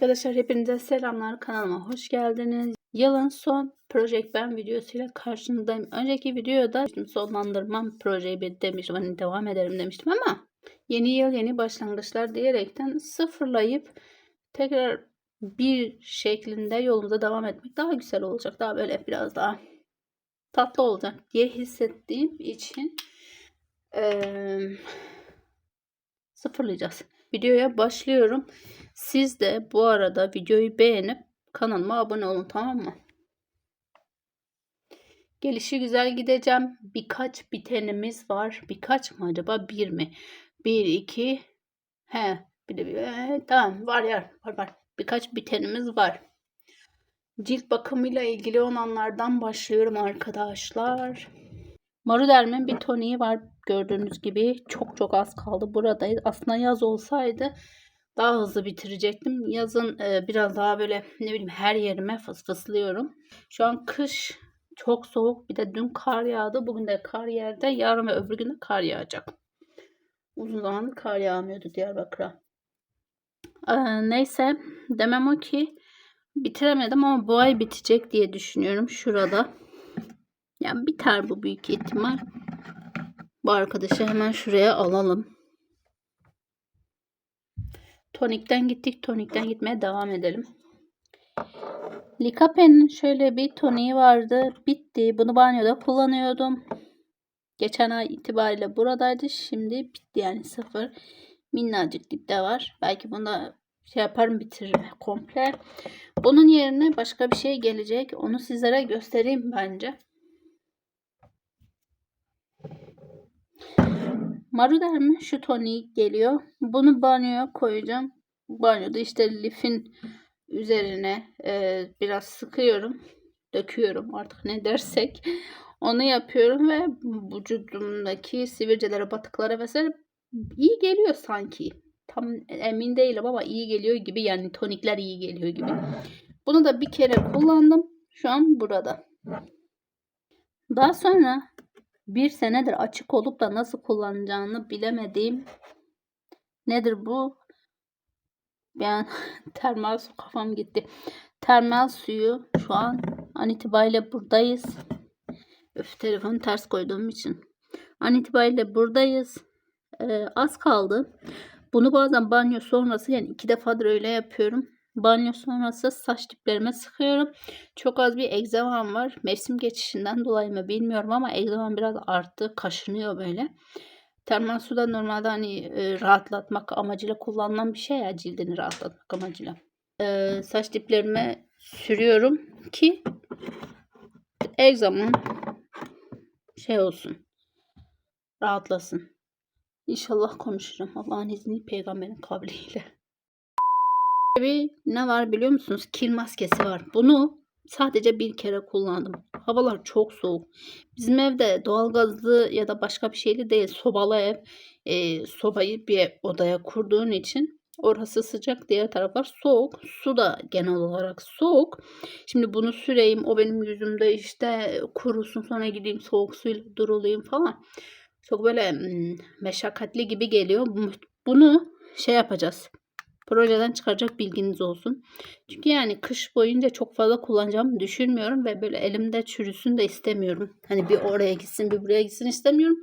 Arkadaşlar hepinize selamlar kanalıma hoş geldiniz. Yılın son Project Ben videosuyla karşınızdayım. Önceki videoda sonlandırmam projeyi demiştim. Hani devam ederim demiştim ama yeni yıl yeni başlangıçlar diyerekten sıfırlayıp tekrar bir şeklinde yolumuza devam etmek daha güzel olacak. Daha böyle biraz daha tatlı olacak diye hissettiğim için eee, sıfırlayacağız. Videoya başlıyorum. Siz de bu arada videoyu beğenip kanalıma abone olun tamam mı? Gelişi güzel gideceğim. Birkaç bitenimiz var. Birkaç mı acaba? Bir mi? Bir, iki. He. Bir de bir. He, tamam. Var ya. Var var. Birkaç bitenimiz var. Cilt bakımıyla ilgili olanlardan başlıyorum arkadaşlar. Maruderm'in bir toniği var gördüğünüz gibi. Çok çok az kaldı. Buradayız. Aslında yaz olsaydı daha hızlı bitirecektim. Yazın e, biraz daha böyle ne bileyim her yerime fısfıslıyorum. Şu an kış çok soğuk. Bir de dün kar yağdı. Bugün de kar yerde. Yarın ve öbür gün de kar yağacak. Uzun zamandır kar yağmıyordu Diyarbakır'a. Ee, neyse demem o ki bitiremedim ama bu ay bitecek diye düşünüyorum şurada. Yani biter bu büyük ihtimal. Bu arkadaşı hemen şuraya alalım. Tonikten gittik. Tonikten gitmeye devam edelim. Likapen'in şöyle bir toniği vardı. Bitti. Bunu banyoda kullanıyordum. Geçen ay itibariyle buradaydı. Şimdi bitti yani sıfır. Minnacık dipte var. Belki bunda şey yaparım bitiririm komple. Bunun yerine başka bir şey gelecek. Onu sizlere göstereyim bence. Maruder'in şu toniği geliyor. Bunu banyoya koyacağım. Banyoda işte lifin üzerine e, biraz sıkıyorum. Döküyorum artık ne dersek. Onu yapıyorum ve vücudumdaki sivilcelere, batıklara vesaire iyi geliyor sanki. Tam emin değilim ama iyi geliyor gibi yani tonikler iyi geliyor gibi. Bunu da bir kere kullandım. Şu an burada. Daha sonra bir senedir açık olup da nasıl kullanacağını bilemediğim nedir bu? Ben termal su kafam gitti. Termal suyu şu an an itibariyle buradayız. Öf telefonu ters koyduğum için. An itibariyle buradayız. Ee, az kaldı. Bunu bazen banyo sonrası yani iki defadır öyle yapıyorum. Banyo sonrası saç diplerime sıkıyorum. Çok az bir egzamam var. Mevsim geçişinden dolayı mı bilmiyorum ama egzamam biraz arttı. Kaşınıyor böyle. Termal suda normalde hani e, rahatlatmak amacıyla kullanılan bir şey ya cildini rahatlatmak amacıyla. E, saç diplerime sürüyorum ki egzamam şey olsun. Rahatlasın. İnşallah konuşurum. Allah'ın izniyle peygamberin kavliyle bir ne var biliyor musunuz? Kil maskesi var. Bunu sadece bir kere kullandım. Havalar çok soğuk. Bizim evde doğalgazlı ya da başka bir şeyli değil. Sobalı ev. E, sobayı bir odaya kurduğun için orası sıcak diğer taraflar soğuk. Su da genel olarak soğuk. Şimdi bunu süreyim o benim yüzümde işte kurusun sonra gideyim soğuk suyla durulayım falan. Çok böyle meşakkatli gibi geliyor. Bunu şey yapacağız projeden çıkaracak bilginiz olsun. Çünkü yani kış boyunca çok fazla kullanacağımı düşünmüyorum ve böyle elimde çürüsün de istemiyorum. Hani bir oraya gitsin bir buraya gitsin istemiyorum.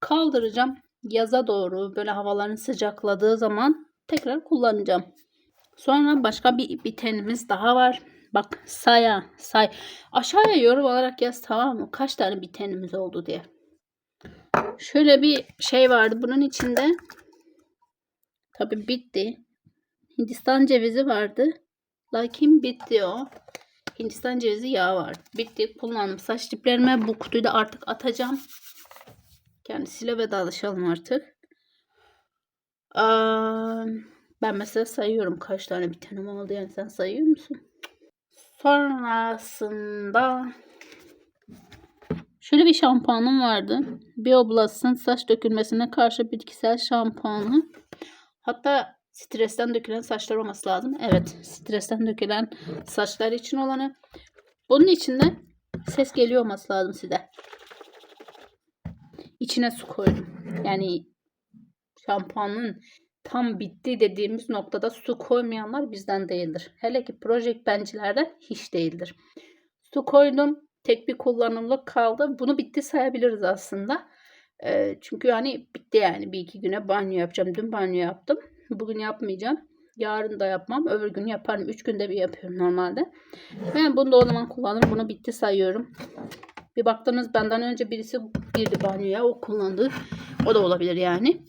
Kaldıracağım. Yaza doğru böyle havaların sıcakladığı zaman tekrar kullanacağım. Sonra başka bir bitenimiz daha var. Bak saya say. Aşağıya yorum olarak yaz tamam mı? Kaç tane bitenimiz oldu diye. Şöyle bir şey vardı bunun içinde. Tabi bitti. Hindistan cevizi vardı. Lakin bitti o. Hindistan cevizi yağı var. Bitti. Kullandım. Saç diplerime bu kutuyu da artık atacağım. Kendisiyle vedalaşalım artık. Aa, ben mesela sayıyorum kaç tane bitenim oldu. Yani sen sayıyor musun? Sonrasında şöyle bir şampuanım vardı. Bioblast'ın saç dökülmesine karşı bitkisel şampuanı. Hatta Stresten dökülen saçlar olması lazım. Evet. Stresten dökülen saçlar için olanı. Bunun içinde ses geliyor olması lazım size. İçine su koydum. Yani şampuanın tam bitti dediğimiz noktada su koymayanlar bizden değildir. Hele ki Project Bench'lerden hiç değildir. Su koydum. Tek bir kullanımlık kaldı. Bunu bitti sayabiliriz aslında. Çünkü yani bitti yani. Bir iki güne banyo yapacağım. Dün banyo yaptım. Bugün yapmayacağım. Yarın da yapmam. Öbür gün yaparım. Üç günde bir yapıyorum normalde. Ben bunu da o zaman kullanırım. Bunu bitti sayıyorum. Bir baktınız benden önce birisi girdi banyoya. O kullandı. O da olabilir yani.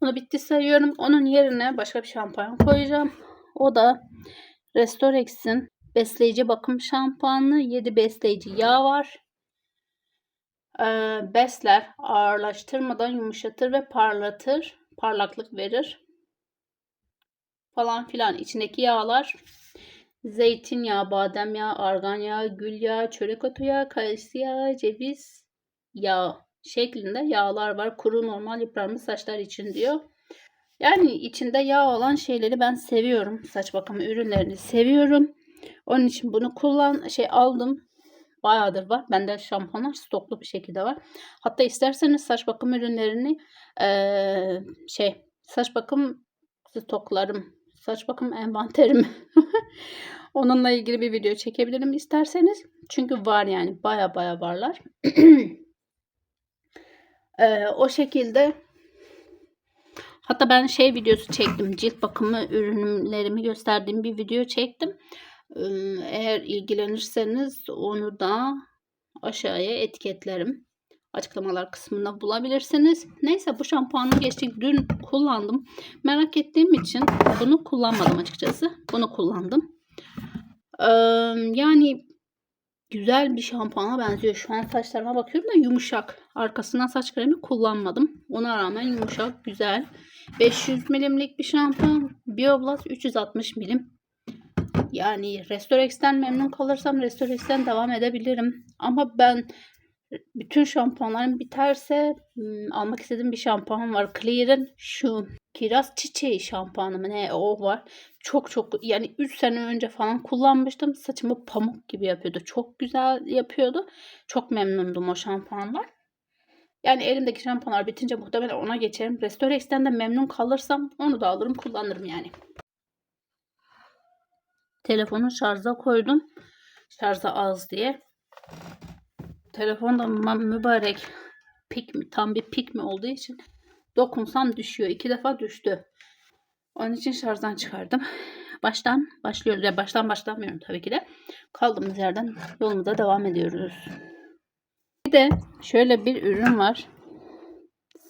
Bunu bitti sayıyorum. Onun yerine başka bir şampuan koyacağım. O da Restorex'in besleyici bakım şampuanı. 7 besleyici yağ var. Ee, besler, ağırlaştırmadan yumuşatır ve parlatır. Parlaklık verir. Falan filan. İçindeki yağlar zeytinyağı, badem yağı, argan yağı, gül yağı, çörek otu yağı, kayısı yağı, ceviz yağı şeklinde yağlar var. Kuru normal yıpranmış saçlar için diyor. Yani içinde yağ olan şeyleri ben seviyorum. Saç bakımı ürünlerini seviyorum. Onun için bunu kullan şey aldım. Bayağıdır var. Bende şampuanlar stoklu bir şekilde var. Hatta isterseniz saç bakım ürünlerini eee, şey saç bakım stoklarım, saç bakım envanterim onunla ilgili bir video çekebilirim isterseniz. Çünkü var yani baya baya varlar. Eee, o şekilde hatta ben şey videosu çektim. Cilt bakımı ürünlerimi gösterdiğim bir video çektim. Eğer ilgilenirseniz onu da aşağıya etiketlerim. Açıklamalar kısmında bulabilirsiniz. Neyse bu şampuanı geçtik. Dün kullandım. Merak ettiğim için bunu kullanmadım açıkçası. Bunu kullandım. Eee, yani güzel bir şampuana benziyor. Şu an saçlarıma bakıyorum da yumuşak. Arkasından saç kremi kullanmadım. Ona rağmen yumuşak, güzel. 500 milimlik bir şampuan. Bioblast 360 milim. Yani Restorex'ten memnun kalırsam Restorex'ten devam edebilirim. Ama ben bütün şampuanlarım biterse hmm, almak istediğim bir şampuan var. Clear'ın şu kiraz çiçeği şampuanı mı ne o var. Çok çok yani 3 sene önce falan kullanmıştım. Saçımı pamuk gibi yapıyordu. Çok güzel yapıyordu. Çok memnundum o şampuanlar. Yani elimdeki şampuanlar bitince muhtemelen ona geçerim. Restorex'ten de memnun kalırsam onu da alırım kullanırım yani. Telefonu şarja koydum. Şarja az diye. Telefon da mü- mübarek pik mi tam bir pik mi olduğu için dokunsam düşüyor. İki defa düştü. Onun için şarjdan çıkardım. Baştan başlıyoruz. Ya baştan başlamıyorum tabii ki de. Kaldığımız yerden yolumuza devam ediyoruz. Bir de şöyle bir ürün var.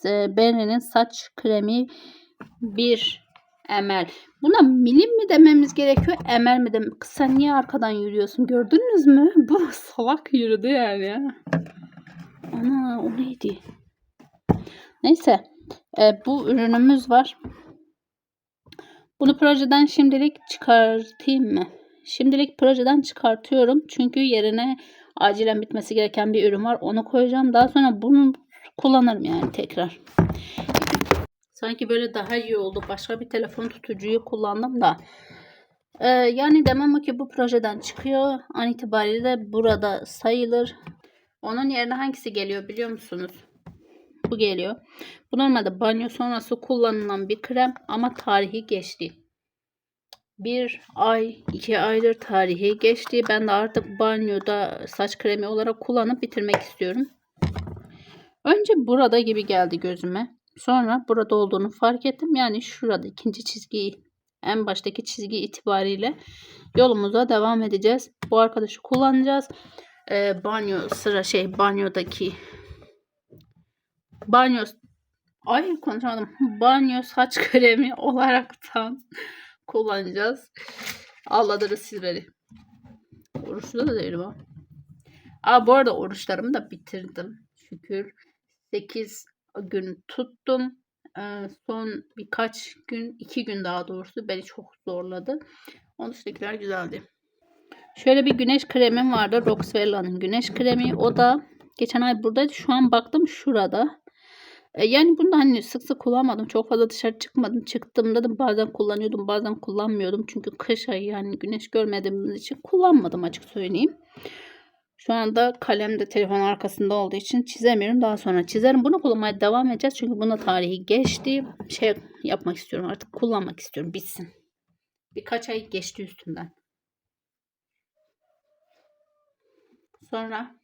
Benne'nin saç kremi 1 ml. Buna milim mi dememiz gerekiyor, ml mi dememiz? Kız sen niye arkadan yürüyorsun? Gördünüz mü? Bu salak yürüdü yani. ya. Ana o neydi? Neyse. e, bu ürünümüz var. Bunu projeden şimdilik çıkartayım mı? Şimdilik projeden çıkartıyorum. Çünkü yerine acilen bitmesi gereken bir ürün var. Onu koyacağım. Daha sonra bunu kullanırım yani tekrar. Sanki böyle daha iyi oldu. Başka bir telefon tutucuyu kullandım da. Ee, yani demem ki bu projeden çıkıyor. An itibariyle de burada sayılır. Onun yerine hangisi geliyor biliyor musunuz? Bu geliyor. Bu normalde banyo sonrası kullanılan bir krem ama tarihi geçti. Bir ay, iki aydır tarihi geçti. Ben de artık banyoda saç kremi olarak kullanıp bitirmek istiyorum. Önce burada gibi geldi gözüme. Sonra burada olduğunu fark ettim. Yani şurada ikinci çizgiyi en baştaki çizgi itibariyle yolumuza devam edeceğiz. Bu arkadaşı kullanacağız. Ee, banyo sıra şey banyodaki banyo ay konuşamadım. Banyo saç kremi olaraktan kullanacağız. Allah'ları sizleri. Oruçlu da değilim ha. Aa, bu arada oruçlarımı da bitirdim. Şükür. 8 gün tuttum. Son birkaç gün, iki gün daha doğrusu beni çok zorladı. Onun dışındakiler güzeldi. Şöyle bir güneş kremim vardı. Roxvella'nın güneş kremi. O da geçen ay buradaydı. Şu an baktım şurada. Yani bunu da hani sık sık kullanmadım. Çok fazla dışarı çıkmadım. Çıktığımda da bazen kullanıyordum, bazen kullanmıyordum. Çünkü kış ayı yani güneş görmediğimiz için kullanmadım açık söyleyeyim. Şu anda kalem de telefon arkasında olduğu için çizemiyorum. Daha sonra çizerim. Bunu kullanmaya devam edeceğiz. Çünkü buna tarihi geçti. Şey yapmak istiyorum artık. Kullanmak istiyorum. Bitsin. Birkaç ay geçti üstünden. Sonra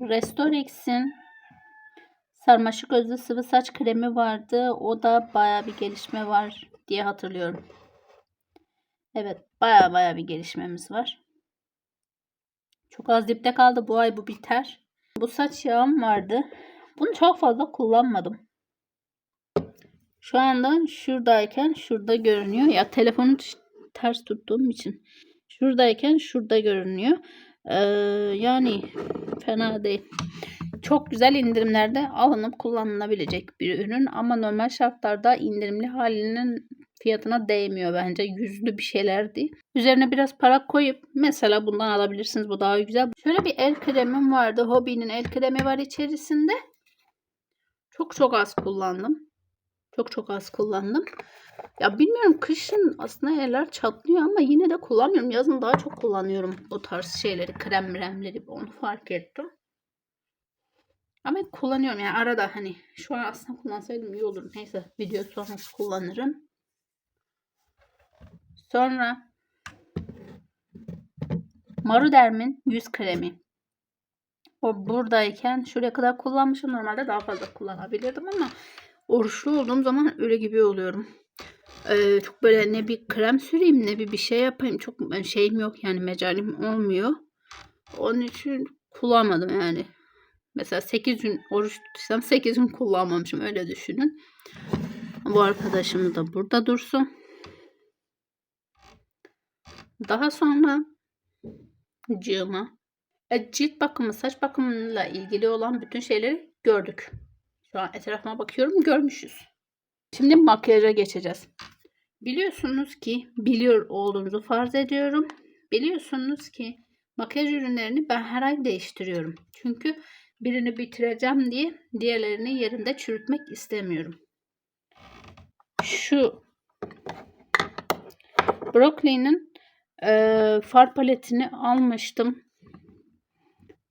Restorex'in sarmaşık özlü sıvı saç kremi vardı. O da baya bir gelişme var diye hatırlıyorum. Evet baya baya bir gelişmemiz var. Çok az dipte kaldı. Bu ay bu biter. Bu saç yağım vardı. Bunu çok fazla kullanmadım. Şu anda şuradayken şurada görünüyor. Ya telefonu ters tuttuğum için. Şuradayken şurada görünüyor. Ee, yani fena değil. Çok güzel indirimlerde alınıp kullanılabilecek bir ürün ama normal şartlarda indirimli halinin fiyatına değmiyor bence. Yüzlü bir şeylerdi. Üzerine biraz para koyup mesela bundan alabilirsiniz. Bu daha güzel. Şöyle bir el kremim vardı. Hobby'nin el kremi var içerisinde. Çok çok az kullandım. Çok çok az kullandım. Ya bilmiyorum kışın aslında eller çatlıyor ama yine de kullanmıyorum. Yazın daha çok kullanıyorum bu tarz şeyleri, krem remleri onu fark ettim. Ama kullanıyorum yani arada hani şu an aslında kullansaydım iyi olur. Neyse video sonrası kullanırım. Sonra Maruderm'in yüz kremi. O buradayken şuraya kadar kullanmışım. Normalde daha fazla kullanabilirdim ama oruçlu olduğum zaman öyle gibi oluyorum. Ee, çok böyle ne bir krem süreyim ne bir bir şey yapayım. Çok şeyim yok yani mecalim olmuyor. Onun için kullanmadım yani. Mesela 8 gün oruç tutursam 8 gün kullanmamışım öyle düşünün. Bu arkadaşım da burada dursun. Daha sonra cığıma e, cilt bakımı, saç bakımıyla ilgili olan bütün şeyleri gördük. Şu an etrafıma bakıyorum görmüşüz. Şimdi makyaja geçeceğiz. Biliyorsunuz ki biliyor olduğunuzu farz ediyorum. Biliyorsunuz ki makyaj ürünlerini ben her ay değiştiriyorum. Çünkü birini bitireceğim diye diğerlerini yerinde çürütmek istemiyorum. Şu Brooklyn'in e, far paletini almıştım.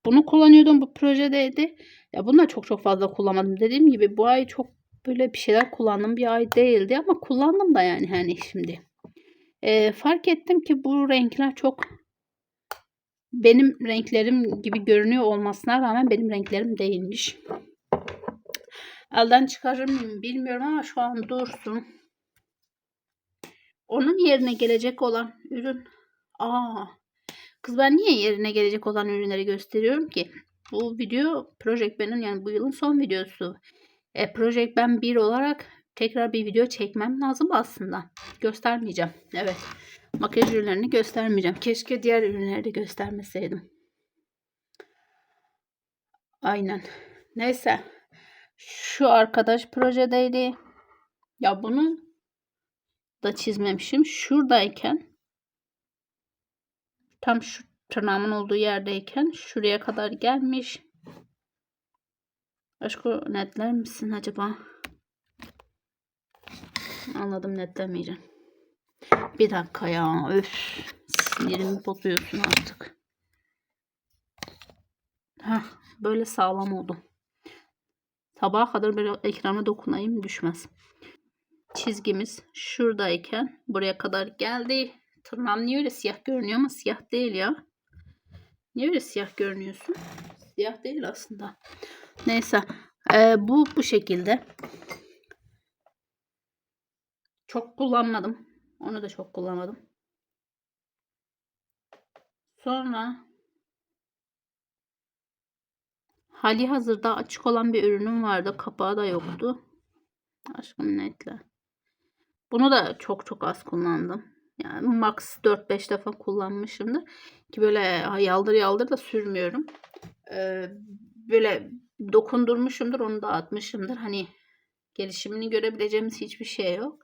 Bunu kullanıyordum. Bu projedeydi. Ya bunu da çok çok fazla kullanmadım. Dediğim gibi bu ay çok böyle bir şeyler kullandım bir ay değildi ama kullandım da yani hani şimdi. E, fark ettim ki bu renkler çok benim renklerim gibi görünüyor olmasına rağmen benim renklerim değilmiş. Elden çıkarır mıyım bilmiyorum ama şu an dursun. Onun yerine gelecek olan ürün. Aa, kız ben niye yerine gelecek olan ürünleri gösteriyorum ki? Bu video Project Ben'in yani bu yılın son videosu. E, Project Ben 1 olarak tekrar bir video çekmem lazım aslında. Göstermeyeceğim. Evet. Makyaj ürünlerini göstermeyeceğim. Keşke diğer ürünleri de göstermeseydim. Aynen. Neyse. Şu arkadaş projedeydi. Ya bunu da çizmemişim. Şuradayken tam şu tırnağımın olduğu yerdeyken şuraya kadar gelmiş. Aşkı netler misin acaba? Anladım netlemeyeceğim. Bir dakika ya. Öf. Sinirimi bozuyorsun artık. Heh, böyle sağlam oldu. Sabaha kadar böyle ekrana dokunayım düşmez. Çizgimiz şuradayken buraya kadar geldi. Tırnağım niye öyle siyah görünüyor ama siyah değil ya. Niye öyle siyah görünüyorsun? Siyah değil aslında. Neyse. Ee, bu bu şekilde. Çok kullanmadım. Onu da çok kullanmadım. Sonra hali hazırda açık olan bir ürünüm vardı. Kapağı da yoktu. Aşkım netle. Bunu da çok çok az kullandım. Yani max 4-5 defa kullanmışımdır. Ki böyle yaldır yaldır da sürmüyorum. Ee, böyle dokundurmuşumdur onu da atmışımdır. Hani gelişimini görebileceğimiz hiçbir şey yok.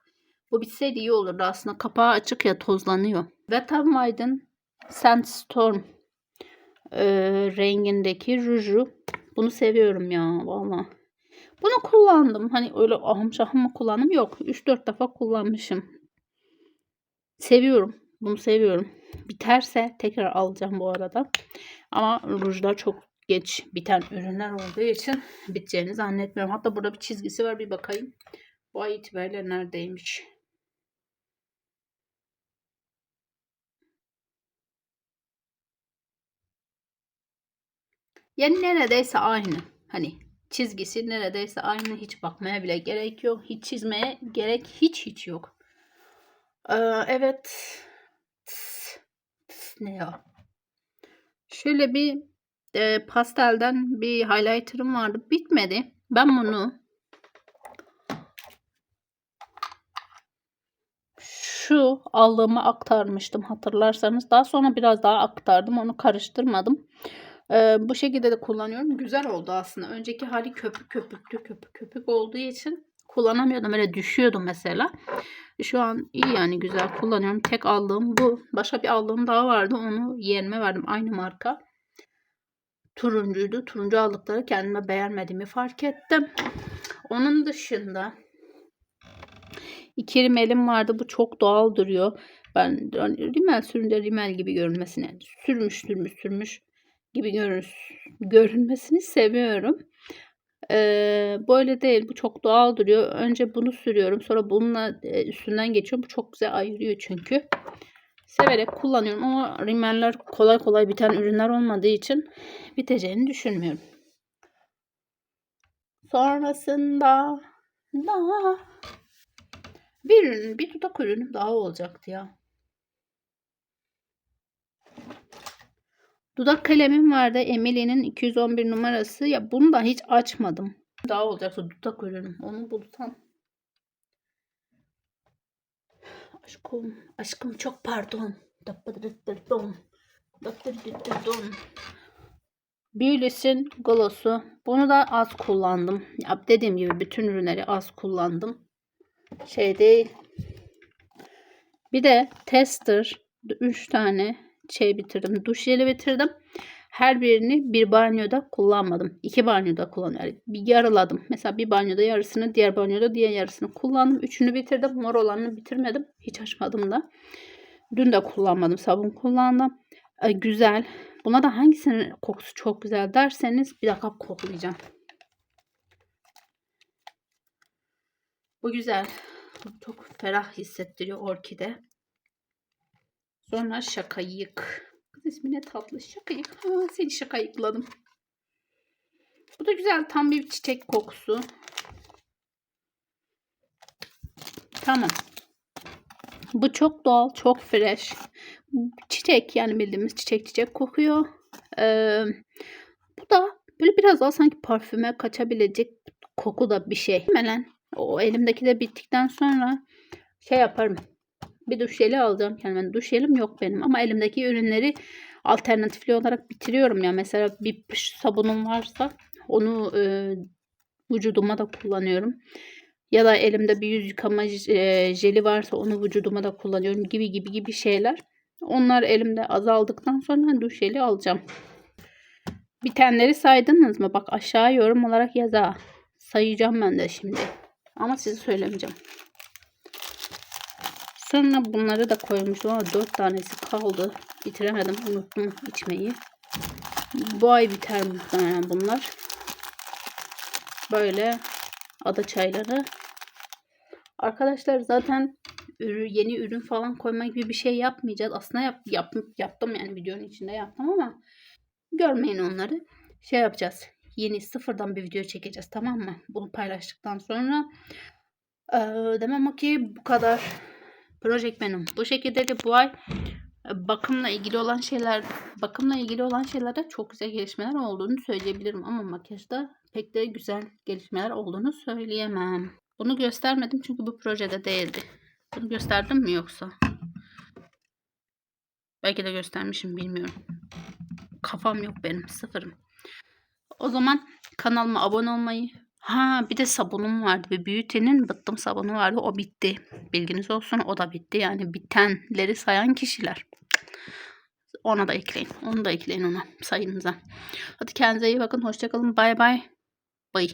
Bu bitseydi iyi olurdu aslında. Kapağı açık ya tozlanıyor. Wet n Wild'ın Sandstorm e, rengindeki ruju. Bunu seviyorum ya valla. Bunu kullandım. Hani öyle ahım şahım mı kullandım? Yok. 3-4 defa kullanmışım. Seviyorum. Bunu seviyorum. Biterse tekrar alacağım bu arada. Ama rujlar çok geç biten ürünler olduğu için biteceğini zannetmiyorum. Hatta burada bir çizgisi var. Bir bakayım. Bu ay itibariyle neredeymiş? Yani neredeyse aynı. Hani çizgisi neredeyse aynı. Hiç bakmaya bile gerek yok. Hiç çizmeye gerek hiç hiç yok. Evet. Ne ya? Şöyle bir e, pastelden bir highlighter'ım vardı. Bitmedi. Ben bunu şu aldığımı aktarmıştım hatırlarsanız. Daha sonra biraz daha aktardım. Onu karıştırmadım. Ee, bu şekilde de kullanıyorum. Güzel oldu aslında. Önceki hali köpük köpüktü. Köpük köpük olduğu için kullanamıyordum. Öyle düşüyordu mesela. Şu an iyi yani güzel kullanıyorum. Tek aldığım bu. Başka bir aldığım daha vardı. Onu yeğenime verdim. Aynı marka. Turuncuydu. Turuncu aldıkları kendime beğenmediğimi fark ettim. Onun dışında iki rimelim vardı. Bu çok doğal duruyor. Ben rimel sürünce rimel gibi görünmesine sürmüş sürmüş sürmüş gibi görün, görünmesini seviyorum. Ee, böyle değil. Bu çok doğal duruyor. Önce bunu sürüyorum. Sonra bununla e, üstünden geçiyorum. Bu çok güzel ayırıyor çünkü. Severek kullanıyorum ama rimeller kolay kolay biten ürünler olmadığı için biteceğini düşünmüyorum. Sonrasında daha bir ürün, bir dudak ürünüm daha olacaktı ya. Dudak kalemim vardı. Emily'nin 211 numarası. Ya bunu da hiç açmadım. Daha olacaktı dudak ürünüm. Onu bulsam. Aşkım, aşkım çok pardon. Beauty's'in glossu. Bunu da az kullandım. Ya dediğim gibi bütün ürünleri az kullandım. Şey değil. Bir de tester 3 tane şey bitirdim. Duş jeli bitirdim. Her birini bir banyoda kullanmadım. İki banyoda kullanıyorum. Bir yarıladım. Mesela bir banyoda yarısını, diğer banyoda diğer yarısını kullandım. Üçünü bitirdim. Mor olanını bitirmedim. Hiç açmadım da. Dün de kullanmadım. Sabun kullandım. Ee, güzel. Buna da hangisinin kokusu çok güzel derseniz bir dakika koklayacağım. Bu güzel. Çok ferah hissettiriyor orkide. Sonra şakayık. Kız ismi ne tatlı. Şakayık. Ha, seni şakayıkladım. Bu da güzel. Tam bir çiçek kokusu. Tamam. Bu çok doğal. Çok fresh. Çiçek yani bildiğimiz çiçek çiçek kokuyor. Ee, bu da böyle biraz daha sanki parfüme kaçabilecek koku da bir şey. Hemen o elimdeki de bittikten sonra şey yaparım bir duş jeli alacağım kendime. Duş jelim yok benim ama elimdeki ürünleri alternatifli olarak bitiriyorum ya. Mesela bir sabunum varsa onu e, vücuduma da kullanıyorum. Ya da elimde bir yüz yıkama e, jeli varsa onu vücuduma da kullanıyorum gibi gibi gibi şeyler. Onlar elimde azaldıktan sonra duş jeli alacağım. Bitenleri saydınız mı? Bak aşağı yorum olarak yaza. Sayacağım ben de şimdi. Ama size söylemeyeceğim. Sonra bunları da koymuştum ama 4 tanesi kaldı. Bitiremedim. Unuttum içmeyi. Bu ay biter muhtemelen bunlar. Böyle ada çayları. Arkadaşlar zaten yeni ürün falan koyma gibi bir şey yapmayacağız. Aslında yap, yap, yaptım yani videonun içinde yaptım ama görmeyin onları. Şey yapacağız. Yeni sıfırdan bir video çekeceğiz tamam mı? Bunu paylaştıktan sonra. Ee, demem ki bu kadar Project benim. Bu şekilde de bu ay e, bakımla ilgili olan şeyler bakımla ilgili olan şeylerde çok güzel gelişmeler olduğunu söyleyebilirim ama makyajda pek de güzel gelişmeler olduğunu söyleyemem. Bunu göstermedim çünkü bu projede değildi. Bunu gösterdim mi yoksa? Belki de göstermişim bilmiyorum. Kafam yok benim sıfırım. O zaman kanalıma abone olmayı, Ha bir de sabunum vardı. Bir Beauty'nin bıttım sabunu vardı. O bitti. Bilginiz olsun o da bitti. Yani bitenleri sayan kişiler. Ona da ekleyin. Onu da ekleyin ona sayınıza. Hadi kendinize iyi bakın. Hoşçakalın. Bay bay. Bay.